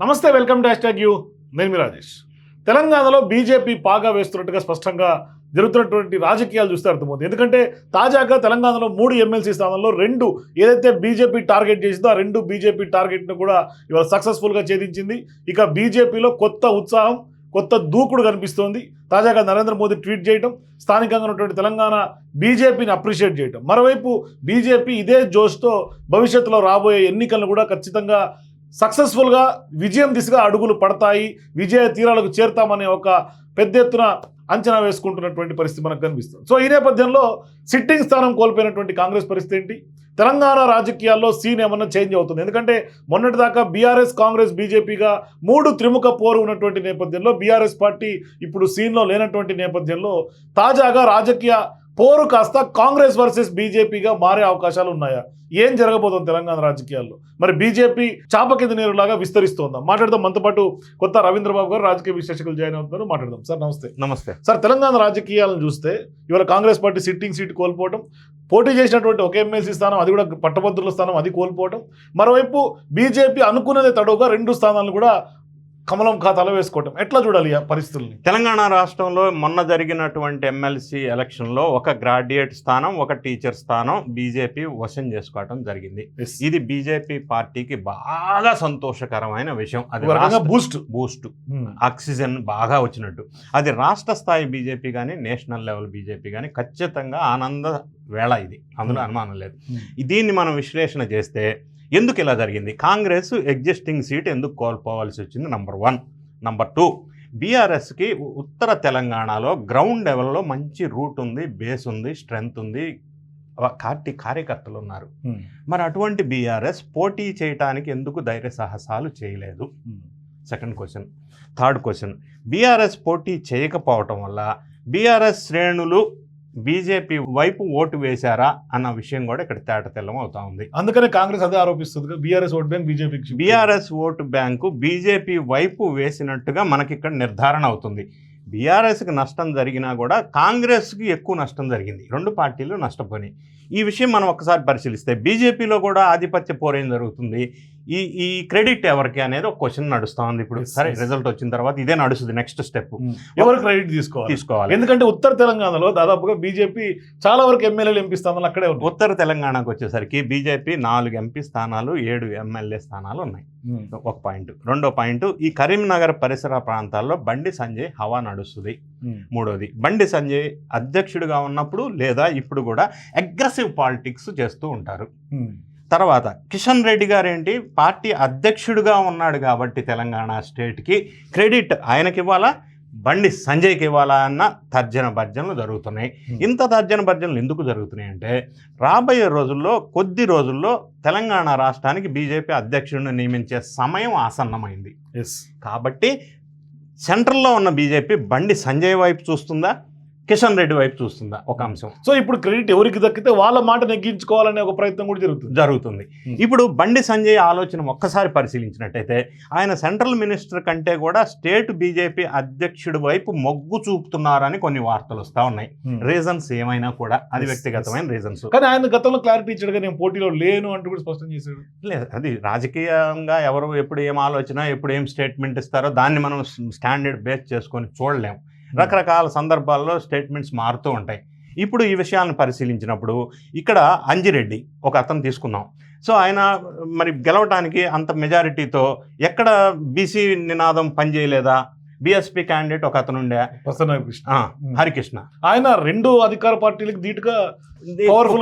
నమస్తే welcome to hash you. నేను మీ రాజేష్. తెలంగాణలో బీజేపీ పాగా వేస్తున్నట్టుగా స్పష్టంగా జరుగుతున్నటువంటి రాజకీయాలు చూస్తే అర్థమవుతుంది. ఎందుకంటే తాజాగా తెలంగాణలో మూడు ఎమ్మెల్సీ స్థానంలో రెండు ఏదైతే బీజేపీ టార్గెట్ చేసిందో ఆ రెండు బీజేపీ టార్గెట్ను కూడా ఇవాళ సక్సెస్ఫుల్గా ఛేదించింది. ఇక బీజేపీలో కొత్త ఉత్సాహం కొత్త దూకుడు కనిపిస్తోంది. తాజాగా నరేంద్ర మోదీ ట్వీట్ చేయడం స్థానికంగా ఉన్నటువంటి తెలంగాణ బీజేపీని అప్రిషియేట్ చేయడం మరోవైపు బీజేపీ ఇదే జోష్తో భవిష్యత్తులో రాబోయే ఎన్నికలను కూడా ఖచ్చితంగా సక్సెస్ఫుల్గా విజయం దిశగా అడుగులు పడతాయి విజయ తీరాలకు చేరుతామనే ఒక పెద్ద ఎత్తున అంచనా వేసుకుంటున్నటువంటి పరిస్థితి మనకు కనిపిస్తుంది. సో ఈ నేపథ్యంలో సిట్టింగ్ స్థానం కోల్పోయినటువంటి కాంగ్రెస్ పరిస్థితి ఏంటి? తెలంగాణ రాజకీయాల్లో సీన్ ఏమన్నా చేంజ్ అవుతుంది? ఎందుకంటే మొన్నటిదాకా బీఆర్ఎస్ కాంగ్రెస్ బీజేపీగా మూడు త్రిముఖ పోరు ఉన్నటువంటి నేపథ్యంలో బీఆర్ఎస్ పార్టీ ఇప్పుడు సీన్లో లేనటువంటి నేపథ్యంలో తాజాగా రాజకీయ పోరు కాస్త కాంగ్రెస్ వర్సెస్ బీజేపీగా మారే అవకాశాలు ఉన్నాయా? ఏం జరగబోతుంది తెలంగాణ రాజకీయాల్లో? మరి బీజేపీ చాప కింద నీరులాగా విస్తరిస్తోందా? మాట్లాడదాం. మనతో పాటు కొత్త రవీంద్రబాబు గారు రాజకీయ విశ్లేషకులు జాయిన్ అవుతున్నారు. మాట్లాడదాం. సార్ నమస్తే. నమస్తే. సార్ తెలంగాణ రాజకీయాలను చూస్తే ఇవాళ కాంగ్రెస్ పార్టీ సిట్టింగ్ సీట్ కోల్పోవడం పోటీ చేసినటువంటి ఒక ఎమ్మెల్సీ స్థానం అది కూడా పట్టభద్రుల స్థానం అది కోల్పోవడం మరోవైపు బీజేపీ అనుకున్నదే తడవుగా రెండు స్థానాలను కూడా కమలం ఖాతాలో వేసుకోవటం. ఎట్లా చూడాలి ఆ పరిస్థితుల్ని? తెలంగాణ రాష్ట్రంలో మొన్న జరిగినటువంటి ఎమ్మెల్సీ ఎలక్షన్లో ఒక గ్రాడ్యుయేట్ స్థానం ఒక టీచర్ స్థానం బీజేపీ వశం చేసుకోవడం జరిగింది. ఇది బీజేపీ పార్టీకి బాగా సంతోషకరమైన విషయం. అది బూస్ట్ బూస్ట్ ఆక్సిజన్ బాగా వచ్చినట్టు. అది రాష్ట్ర స్థాయి బీజేపీ కానీ నేషనల్ లెవెల్ బీజేపీ కానీ ఖచ్చితంగా ఆనంద వేళ ఇది. అందులో Hmm. అనుమానం లేదు. దీన్ని మనం విశ్లేషణ చేస్తే ఎందుకు ఇలా జరిగింది? కాంగ్రెస్ ఎగ్జిస్టింగ్ సీట్ ఎందుకు కోల్పోవాల్సి వచ్చింది? నంబర్ వన్ నంబర్ టూ బీఆర్ఎస్కి ఉత్తర తెలంగాణలో గ్రౌండ్ లెవెల్లో మంచి రూట్ ఉంది బేస్ ఉంది స్ట్రెంగ్త్ ఉంది. పార్టీ కార్యకర్తలు ఉన్నారు. మరి అటువంటి బీఆర్ఎస్ పోటీ చేయటానికి ఎందుకు ధైర్య సాహసాలు చేయలేదు? Second question third question BRS పోటీ చేయకపోవటం వల్ల బీఆర్ఎస్ శ్రేణులు బీజేపీ వైపు ఓటు వేశారా అన్న విషయం కూడా ఇక్కడ తేట తెల్లం అవుతా ఉంది. అందుకనే కాంగ్రెస్ అదే ఆరోపిస్తుంది బీఆర్ఎస్ ఓట్ బ్యాంక్ బీజేపీకి బీఆర్ఎస్ ఓటు బ్యాంకు బీజేపీ వైపు వేసినట్టుగా మనకి ఇక్కడ నిర్ధారణ అవుతుంది. బీఆర్ఎస్కి నష్టం జరిగినా కూడా కాంగ్రెస్కి ఎక్కువ నష్టం జరిగింది. రెండు పార్టీలు నష్టపోయినాయి. ఈ విషయం మనం ఒకసారి పరిశీలిస్తే బీజేపీలో కూడా ఆధిపత్య పోరేం జరుగుతుంది? ఈ ఈ క్రెడిట్ ఎవరికి అనేది ఒక క్వశ్చన్ నడుస్తూ ఉంది ఇప్పుడు. సరే. రిజల్ట్ వచ్చిన తర్వాత ఇదే నడుస్తుంది నెక్స్ట్ స్టెప్ ఎవరు క్రెడిట్ తీసుకోవాలి? తీసుకోవాలి. ఎందుకంటే ఉత్తర తెలంగాణలో దాదాపుగా బీజేపీ చాలా వరకు ఎమ్మెల్యేలు ఎంపీ స్థానాలు అక్కడే ఉత్తర తెలంగాణకు వచ్చేసరికి బీజేపీ నాలుగు ఎంపీ స్థానాలు ఏడు ఎమ్మెల్యే స్థానాలు ఉన్నాయి. ఒక పాయింట్. రెండో పాయింట్ ఈ కరీంనగర్ పరిసర ప్రాంతాల్లో బండి సంజయ్ హవా నడుస్తుంది. మూడోది బండి సంజయ్ అధ్యక్షుడిగా ఉన్నప్పుడు లేదా ఇప్పుడు కూడా అగ్రెసివ్ పాలిటిక్స్ చేస్తూ ఉంటారు. తర్వాత కిషన్ రెడ్డి గారు ఏంటి పార్టీ అధ్యక్షుడిగా ఉన్నాడు కాబట్టి తెలంగాణ స్టేట్కి క్రెడిట్ ఆయనకి ఇవ్వాలా బండి సంజయ్కి ఇవ్వాలా అన్న తర్జన భర్జనలు జరుగుతున్నాయి. ఇంత తర్జన భర్జనలు ఎందుకు జరుగుతున్నాయి అంటే రాబోయే రోజుల్లో కొద్ది రోజుల్లో తెలంగాణ రాష్ట్రానికి బీజేపీ అధ్యక్షుడిని నియమించే సమయం ఆసన్నమైంది. ఎస్. కాబట్టి సెంట్రల్లో ఉన్న బీజేపీ బండి సంజయ్ వైపు చూస్తుందా? కిషన్ రెడ్డి వైపు చూస్తుందా ఒక అంశం. సో ఇప్పుడు క్రెడిట్ ఎవరికి దక్కితే వాళ్ళ మాట నెగ్గించుకోవాలనే ఒక ప్రయత్నం కూడా జరుగుతుంది. జరుగుతుంది. Hmm. ఇప్పుడు బండి సంజయ్ ఆలోచన ఒక్కసారి పరిశీలించినట్టయితే ఆయన సెంట్రల్ మినిస్టర్ కంటే కూడా స్టేట్ బీజేపీ అధ్యక్షుడి వైపు మొగ్గు చూపుతున్నారని కొన్ని వార్తలు వస్తూ ఉన్నాయి. రీజన్స్ ఏమైనా కూడా అది వ్యక్తిగతమైన రీజన్స్. కానీ ఆయన గతంలో క్లారిటీ ఇచ్చాడు కానీ నేను పోటీలో లేను అంటూ కూడా స్పష్టం చేశాడు. లేదు అది రాజకీయంగా ఎవరు ఎప్పుడు ఏం ఆలోచన ఎప్పుడు ఏం స్టేట్మెంట్ ఇస్తారో దాన్ని మనం స్టాండర్డ్ బేస్ చేసుకొని చూడలేం. రకరకాల సందర్భాల్లో స్టేట్మెంట్స్ మారుతూ ఉంటాయి. ఇప్పుడు ఈ విషయాలను పరిశీలించినప్పుడు ఇక్కడ అంజిరెడ్డి ఒక అతను తీసుకుందాం. సో ఆయన మరి గెలవటానికి అంత మెజారిటీతో ఎక్కడ బీసీ నినాదం పనిచేయలేదా? బీఎస్పీ క్యాండిడేట్ ఒక అతను ఉండే. హరికృష్ణ. ఆయన రెండు అధికార పార్టీలకు ధీటుగా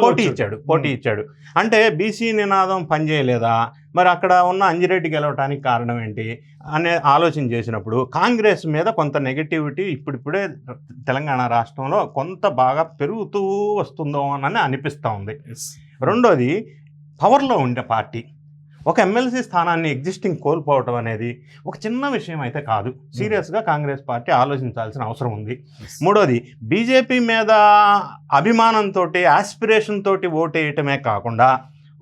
పోటీ. ఇచ్చాడు పోటీ. ఇచ్చాడు. అంటే బీసీ నినాదం పనిచేయలేదా? మరి అక్కడ ఉన్న అంజిరెడ్డి గెలవటానికి కారణం ఏంటి? అనే ఆలోచన చేసినప్పుడు కాంగ్రెస్ మీద కొంత నెగటివిటీ ఇప్పుడిప్పుడే తెలంగాణ రాష్ట్రంలో కొంత బాగా పెరుగుతూ వస్తుందో అని అనిపిస్తూ ఉంది. రెండోది పవర్లో ఉండే పార్టీ. ఒక ఎమ్మెల్సీ స్థానాన్ని ఎగ్జిస్టింగ్ కోల్పోవటం అనేది ఒక చిన్న విషయం అయితే కాదు. సీరియస్గా కాంగ్రెస్ పార్టీ ఆలోచించాల్సిన అవసరం ఉంది. మూడోది బీజేపీ మీద అభిమానంతో ఆస్పిరేషన్ తోటి ఓటేయటమే కాకుండా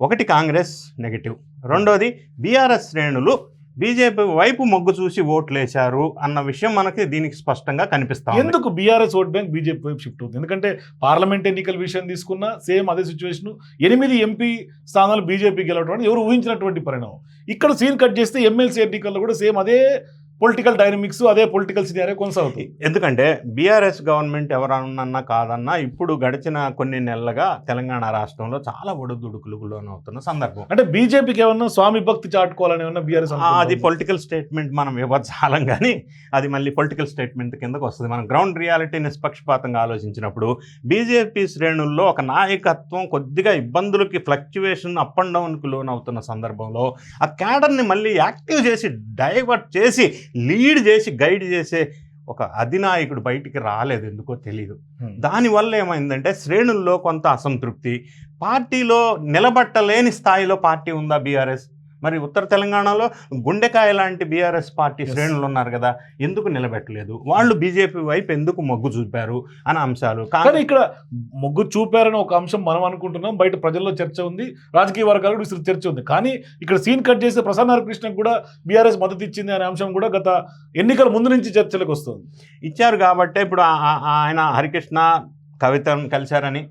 ఒకటి కాంగ్రెస్ నెగిటివ్ రెండోది బీఆర్ఎస్ శ్రేణులు బీజేపీ వైపు మొగ్గు చూసి ఓట్లేశారు అన్న విషయం మనకి దీనికి స్పష్టంగా కనిపిస్తాం ఎందుకు బీఆర్ఎస్ ఓట్ బ్యాంక్ బీజేపీ వైపు షిఫ్ట్ అవుతుంది? ఎందుకంటే పార్లమెంట్ ఎన్నికల విషయం తీసుకున్నా సేమ్ అదే సిచ్యువేషన్ ఎనిమిది ఎంపీ స్థానాలు బీజేపీ గెలవడం ఎవరు ఊహించినటువంటి పరిణామం. ఇక్కడ సీన్ కట్ చేస్తే ఎమ్మెల్సీ ఎన్నికల్లో కూడా సేమ్ అదే పొలిటికల్ డైనమిక్స్ అదే పొలిటికల్ సినారియో కొనసాగుతుంది. ఎందుకంటే బీఆర్ఎస్ గవర్నమెంట్ ఎవరన్నా కాదన్నా ఇప్పుడు గడిచిన కొన్ని నెలలుగా తెలంగాణ రాష్ట్రంలో చాలా ఒడిదుడుకులకు లోనవుతున్న సందర్భం. అంటే బీజేపీకి ఏమన్నా స్వామి భక్తి చాటుకోవాలని ఏమన్నా బీఆర్ఎస్ అది పొలిటికల్ స్టేట్మెంట్ మనం ఇవ్వచ్చాలం కానీ అది మళ్ళీ పొలిటికల్ స్టేట్మెంట్ కిందకు వస్తుంది. మనం గ్రౌండ్ రియాలిటీ నిష్పక్షపాతంగా ఆలోచించినప్పుడు బీజేపీ శ్రేణుల్లో ఒక నాయకత్వం కొద్దిగా ఇబ్బందులకి ఫ్లక్చువేషన్ అప్ అండ్ డౌన్కి లోన్ అవుతున్న సందర్భంలో ఆ క్యాడర్ని మళ్ళీ యాక్టివ్ చేసి డైవర్ట్ చేసి లీడ్ చేసి గైడ్ చేసే ఒక అధినాయకుడు బయటికి రాలేదు ఎందుకో తెలియదు దానివల్ల ఏమైందంటే శ్రేణుల్లో కొంత అసంతృప్తి పార్టీలో నిలబట్టలేని స్థాయిలో పార్టీ ఉందా బీఆర్ఎస్? మరి ఉత్తర తెలంగాణలో గుండెకాయ లాంటి బీఆర్ఎస్ పార్టీ. శ్రేణులు ఉన్నారు కదా ఎందుకు నిలబెట్టలేదు? వాళ్ళు బీజేపీ వైపు ఎందుకు మొగ్గు చూపారు అనే అంశాలు. కానీ ఇక్కడ మొగ్గు చూపారని ఒక అంశం మనం అనుకుంటున్నాం. బయట ప్రజల్లో చర్చ ఉంది రాజకీయ వర్గాలు కూడా విస్తృత చర్చ ఉంది. కానీ ఇక్కడ సీన్ కట్ చేస్తే ప్రసన్న కృష్ణకు కూడా బీఆర్ఎస్ మద్దతు ఇచ్చింది అనే అంశం కూడా గత ఎన్నికల ముందు నుంచి చర్చలకు వస్తుంది. ఇచ్చారు కాబట్టి ఇప్పుడు ఆయన హరికృష్ణ కవితను కలిశారని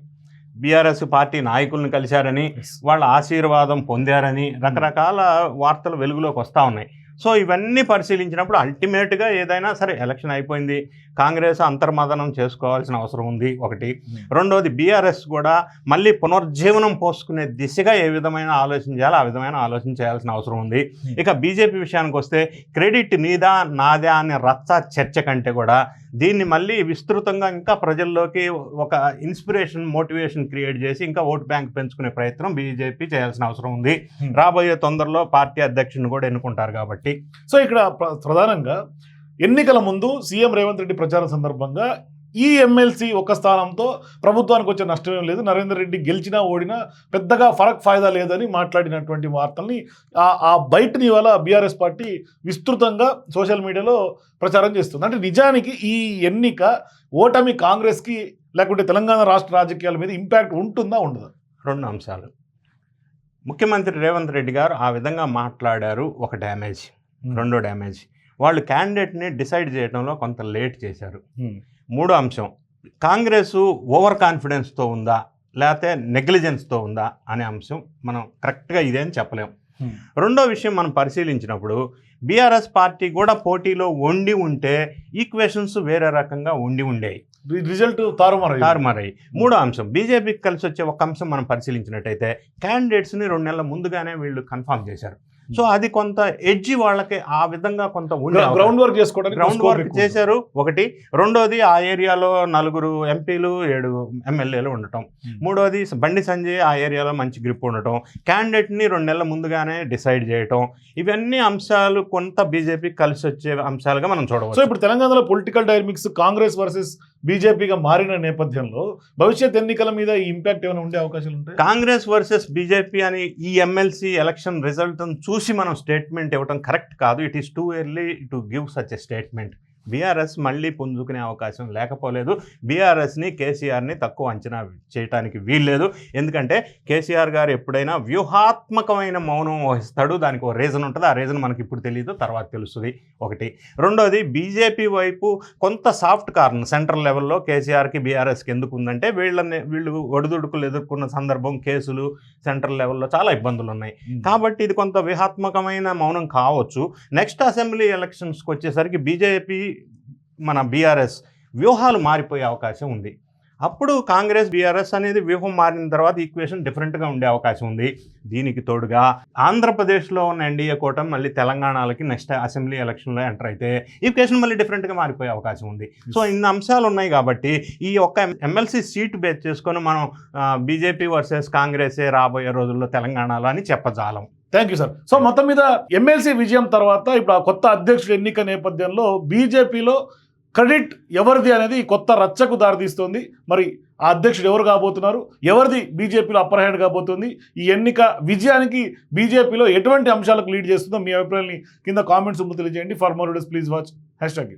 బీఆర్ఎస్ పార్టీ నాయకులను కలిశారని వాళ్ళ ఆశీర్వాదం పొందారని రకరకాల వార్తలు వెలుగులోకి వస్తూ ఉన్నాయి. సో ఇవన్నీ పరిశీలించినప్పుడు అల్టిమేట్గా ఏదైనా సరే ఎలక్షన్ అయిపోయింది. కాంగ్రెస్ అంతర్మదనం చేసుకోవాల్సిన అవసరం ఉంది ఒకటి. రెండోది బీఆర్ఎస్ కూడా మళ్ళీ పునర్జీవనం పోసుకునే దిశగా ఏ విధమైన ఆలోచన చేయాలో ఆ విధమైన ఆలోచన చేయాల్సిన అవసరం ఉంది. ఇక బీజేపీ విషయానికి వస్తే క్రెడిట్ నీదా నాదా అనే రచ్చ చర్చ కంటే కూడా దీన్ని మళ్ళీ విస్తృతంగా ఇంకా ప్రజల్లోకి ఒక ఇన్స్పిరేషన్ మోటివేషన్ క్రియేట్ చేసి ఇంకా ఓట్ బ్యాంక్ పెంచుకునే ప్రయత్నం బీజేపీ చేయాల్సిన అవసరం ఉంది. రాబోయే తొందరలో పార్టీ అధ్యక్షుడిని కూడా ఎన్నుకుంటారు కాబట్టి. సో ఇక్కడ ప్ర- ప్రధానంగా ఎన్నికల ముందు సీఎం రేవంత్ రెడ్డి ప్రచారం సందర్భంగా ఈ ఎమ్మెల్సీ ఒక స్థానంతో ప్రభుత్వానికి వచ్చే నష్టమేం లేదు. నరేందర్ రెడ్డి గెలిచినా ఓడినా పెద్దగా ఫరక్ ఫాయిదా లేదని మాట్లాడినటువంటి వార్తల్ని ఆ- ఆ బయటని ఇవాళ బీఆర్ఎస్ పార్టీ విస్తృతంగా సోషల్ మీడియాలో ప్రచారం చేస్తుంది. అంటే నిజానికి ఈ ఎన్నిక ఓటమి కాంగ్రెస్కి లేకుంటే తెలంగాణ రాష్ట్ర రాజకీయాల మీద ఇంపాక్ట్ ఉంటుందా ఉండదా? రెండు అంశాలు. ముఖ్యమంత్రి రేవంత్ రెడ్డి గారు ఆ విధంగా మాట్లాడారు. ఒక డ్యామేజ్. రెండో డ్యామేజ్. వాళ్ళు క్యాండిడేట్ని డిసైడ్ చేయడంలో కొంత లేట్ చేశారు. మూడో అంశం కాంగ్రెస్ ఓవర్ కాన్ఫిడెన్స్తో ఉందా లేకపోతే నెగ్లిజెన్స్తో ఉందా అనే అంశం మనం కరెక్ట్గా ఇదే అని చెప్పలేం. రెండో విషయం మనం పరిశీలించినప్పుడు బీఆర్ఎస్ పార్టీ కూడా పోటీలో వండి ఉంటే ఈక్వేషన్స్ వేరే రకంగా ఉండి ఉండేవి రిజల్ట్ తారుమారు తారుమారాయి మూడో అంశం బీజేపీకి కలిసి వచ్చే ఒక అంశం మనం పరిశీలించినట్టయితే క్యాండిడేట్స్ని రెండు నెలల ముందుగానే వీళ్ళు కన్ఫర్మ్ చేశారు. సో అది కొంత ఎడ్జి వాళ్ళకి ఆ విధంగా కొంత గ్రౌండ్ వర్క్ చేసుకోవడానికి గ్రౌండ్ వర్క్. చేశారు ఒకటి. రెండోది ఆ ఏరియాలో నలుగురు ఎంపీలు ఏడు ఎమ్మెల్యేలు ఉండటం. Hmm. మూడోది బండి సంజయ్ ఆ ఏరియాలో మంచి గ్రిప్ ఉండటం. క్యాండిడేట్ని రెండు నెలల ముందుగానే డిసైడ్ చేయటం. ఇవన్నీ అంశాలు కొంత బీజేపీ కలిసి వచ్చే అంశాలుగా మనం సో చూడవచ్చు. ఇప్పుడు తెలంగాణలో పొలిటికల్ డైనమిక్స్ కాంగ్రెస్ వర్సెస్ బీజేపీగా మారిన నేపథ్యంలో భవిష్యత్ ఎన్నికల మీద ఈ ఇంపాక్ట్ ఏమైనా ఉండే అవకాశాలు ఉంటాయి? కాంగ్రెస్ వర్సెస్ బీజేపీ అని ఈ ఎమ్మెల్సీ ఎలక్షన్ రిజల్ట్ చూసి మనం స్టేట్మెంట్ ఇవ్వడం కరెక్ట్ కాదు. It is too early to give such a statement BRS మళ్ళీ పుంజుకునే అవకాశం లేకపోలేదు. బీఆర్ఎస్ని కేసీఆర్ని తక్కువ అంచనా చేయడానికి వీల్లేదు. ఎందుకంటే కేసీఆర్ గారు ఎప్పుడైనా వ్యూహాత్మకమైన మౌనం వహిస్తాడు. దానికి ఒక రీజన్ ఉంటుంది. ఆ రీజన్ మనకి ఇప్పుడు తెలియదు తర్వాత తెలుస్తుంది ఒకటి. రెండోది బీజేపీ వైపు కొంత సాఫ్ట్ కార్న్ సెంట్రల్ లెవెల్లో కేసీఆర్కి బీఆర్ఎస్కి ఎందుకు ఉందంటే వీళ్ళని వీళ్ళు ఒడిదుడుకులు ఎదుర్కొన్న సందర్భం కేసులు సెంట్రల్ లెవెల్లో చాలా ఇబ్బందులు ఉన్నాయి. కాబట్టి ఇది కొంత వ్యూహాత్మకమైన మౌనం కావచ్చు. నెక్స్ట్ అసెంబ్లీ ఎలక్షన్స్కి వచ్చేసరికి బీజేపీ మన బీఆర్ఎస్ వ్యూహాలు మారిపోయే అవకాశం ఉంది. అప్పుడు కాంగ్రెస్ బీఆర్ఎస్ అనేది వ్యూహం మారిన తర్వాత ఈక్వేషన్ డిఫరెంట్గా ఉండే అవకాశం ఉంది. దీనికి తోడుగా ఆంధ్రప్రదేశ్లో ఉన్న ఎన్డీఏ కూటమి మళ్ళీ తెలంగాణలకి నెక్స్ట్ అసెంబ్లీ ఎలక్షన్లో ఎంటర్ అయితే ఈక్వేషన్ మళ్ళీ డిఫరెంట్గా మారిపోయే అవకాశం ఉంది. సో ఇన్ని అంశాలు ఉన్నాయి కాబట్టి ఈ ఒక్క ఎమ్మెల్సీ సీట్ బేస్ చేసుకొని మనం బీజేపీ వర్సెస్ కాంగ్రెసే రాబోయే రోజుల్లో తెలంగాణలో అని చెప్పజాలం. థ్యాంక్ యూ సార్ సో మొత్తం మీద ఎమ్మెల్సీ విజయం తర్వాత ఇప్పుడు ఆ కొత్త అధ్యక్షుడు ఎన్నిక నేపథ్యంలో బీజేపీలో క్రెడిట్ ఎవరిది అనేది కొత్త రచ్చకు దారితీస్తుంది. మరి ఆ అధ్యక్షుడు ఎవరు కాబోతున్నారు? ఎవరిది బీజేపీలో అప్పర్ హ్యాండ్ కాబోతుంది? ఈ ఎన్నిక విజయానికి బీజేపీలో ఎటువంటి అంశాలకు లీడ్ చేస్తుందో మీ అభిప్రాయాన్ని కింద కామెంట్స్ తెలియజేయండి. For more please watch hash tag